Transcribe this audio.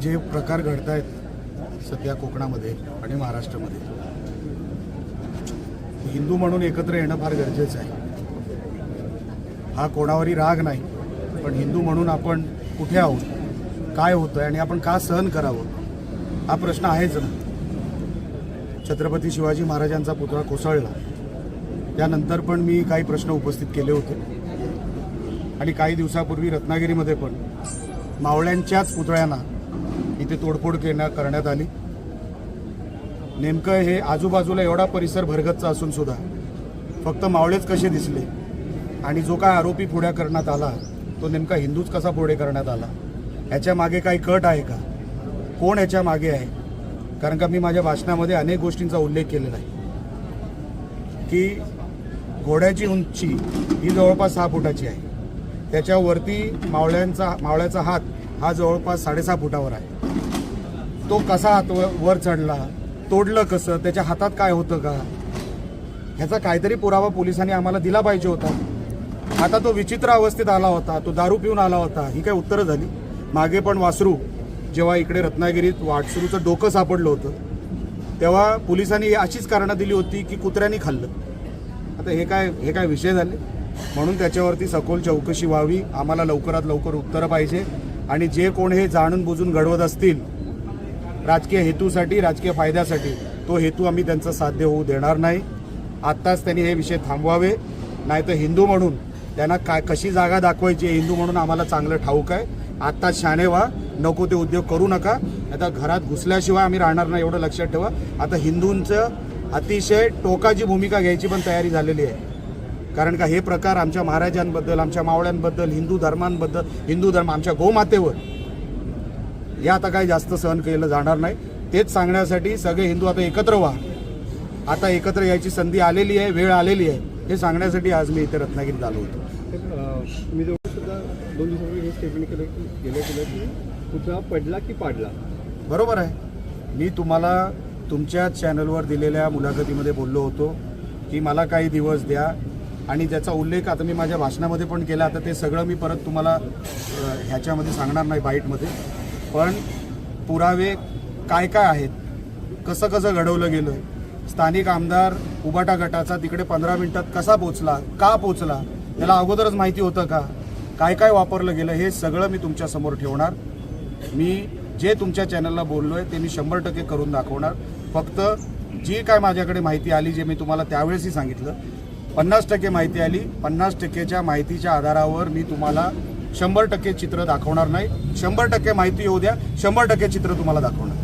जे प्रकार घडत आहेत सध्या कोकणामध्ये आणि महाराष्ट्रामध्ये हिंदू म्हणून एकत्र येणं फार गरजेचं आहे. हा कोणावरही राग नाही पण हिंदू म्हणून आपण कुठे आहोत काय होतं आणि आपण का सहन करावं हा प्रश्न आहेच ना. छत्रपती शिवाजी महाराजांचा पुतळा कोसळला त्यानंतर पण मी काही प्रश्न उपस्थित केले होते. आणि काही दिवसापूर्वी रत्नागिरीमध्ये पण मावळ्यांच्याच पुतळ्यांना इथे तोडफोड केल्या करण्यात आली. नेमकं हे आजूबाजूला एवढा परिसर भरगतचा असून सुद्धा फक्त मावळेच कसे दिसले आणि जो काय आरोपी पुढ्या करण्यात आला तो नेमका हिंदूच कसा पुढे करण्यात आला याच्या मागे काही कट आहे का? कोण याच्या मागे आहे? कारण का मी माझ्या भाषणामध्ये अनेक गोष्टींचा उल्लेख केलेला आहे. की घोड्याची उंची ही जवळपास सहा फुटाची आहे. त्याच्यावरती मावळ्यांचा मावळ्याचा हात हा जवळपास साडेसहा फुटावर आहे. तो कसा हात व- वर चढला तोडलं कसं त्याच्या हातात काय होतं का? ह्याचा काहीतरी पुरावा पोलिसांनी आम्हाला दिला पाहिजे होता. आता तो विचित्र अवस्थेत आला होता तो दारू पिऊन आला होता ही काय उत्तरं झाली? मागे पण वासरू जेव्हा इकडे रत्नागिरीत वाटसरूचं डोकं सापडलं होतं तेव्हा पोलिसांनी अशीच कारणं दिली होती की कुत्र्यांनी खाल्लं. आता हे काय हे काय विषय झाले? म्हणून त्याच्यावरती सखोल चौकशी व्हावी. आम्हाला लवकरात लवकर उत्तरं पाहिजे. आणि जे कोण हे जाणून बुजून घडवत असतील राजकीय हेतूसाठी राजकीय फायद्यासाठी तो हेतू आम्ही त्यांचा साध्य होऊ देणार नाही. आत्ताच त्यांनी हे विषय थांबवावे. नाही तर हिंदू म्हणून त्यांना काय कशी जागा दाखवायची हिंदू म्हणून आम्हाला चांगलं ठाऊक आहे. आत्ताच शाणे व्हा नको ते उद्योग करू नका. आता घरात घुसल्याशिवाय आम्ही राहणार नाही एवढं लक्षात ठेवा. आता हिंदूंचं अतिशय टोकाची भूमिका घ्यायची पण तयारी झालेली आहे. कारण का हे प्रकार आमच्या महाराजांबद्दल आमच्या मावळ्यांबद्दल हिंदू धर्मांबद्दल हिंदू धर्म आमच्या गोमातेवर हे आता काही जास्त सहन केलं जाणार नाही. तेच सांगण्यासाठी सगळे हिंदू आता एकत्र व्हा. आता एकत्र यायची संधी आलेली आहे वेळ आलेली आहे. हे सांगण्यासाठी आज मी इथे रत्नागिरीत आलो होतो. तर, अं, मी जवळ सुद्धा दोन दिवसापूर्वी हे स्टेटमेंट केलं की गेलं केलं. की पुतळा पडला की पाडला? बरोबर आहे. मी तुम्हाला तुमच्याच चॅनलवर दिलेल्या मुलाखतीमध्ये बोललो होतो की मला काही दिवस द्या आणि ज्याचा उल्लेख आता मी माझ्या भाषणामध्ये पण केला आता ते सगळं मी परत तुम्हाला ह्याच्यामध्ये सांगणार नाही बाईटमध्ये. पण पुरावे काय काय आहेत? कसं कसं घडवलं गेलं? स्थानिक आमदार उबाटा गटाचा तिकडे पंधरा मिनिटात कसा पोचला? का पोचला? त्याला अगोदरच माहिती होतं का? काय काय वापरलं गेलं? हे सगळं मी तुमच्यासमोर ठेवणार. मी जे तुमच्या चॅनलला बोललो आहे ते मी शंभर टक्के करून दाखवणार. फक्त जी काय माझ्याकडे माहिती आली जे मी तुम्हाला त्यावेळेसही सांगितलं पन्नास टक्के माहिती आली. पन्नास टक्केच्या माहितीच्या आधारावर मी तुम्हाला शंभर टक्के चित्र दाखवणार नाही. शंभर टक्के माहिती येऊ द्या. शंभर टक्के चित्र तुम्हाला दाखवणार.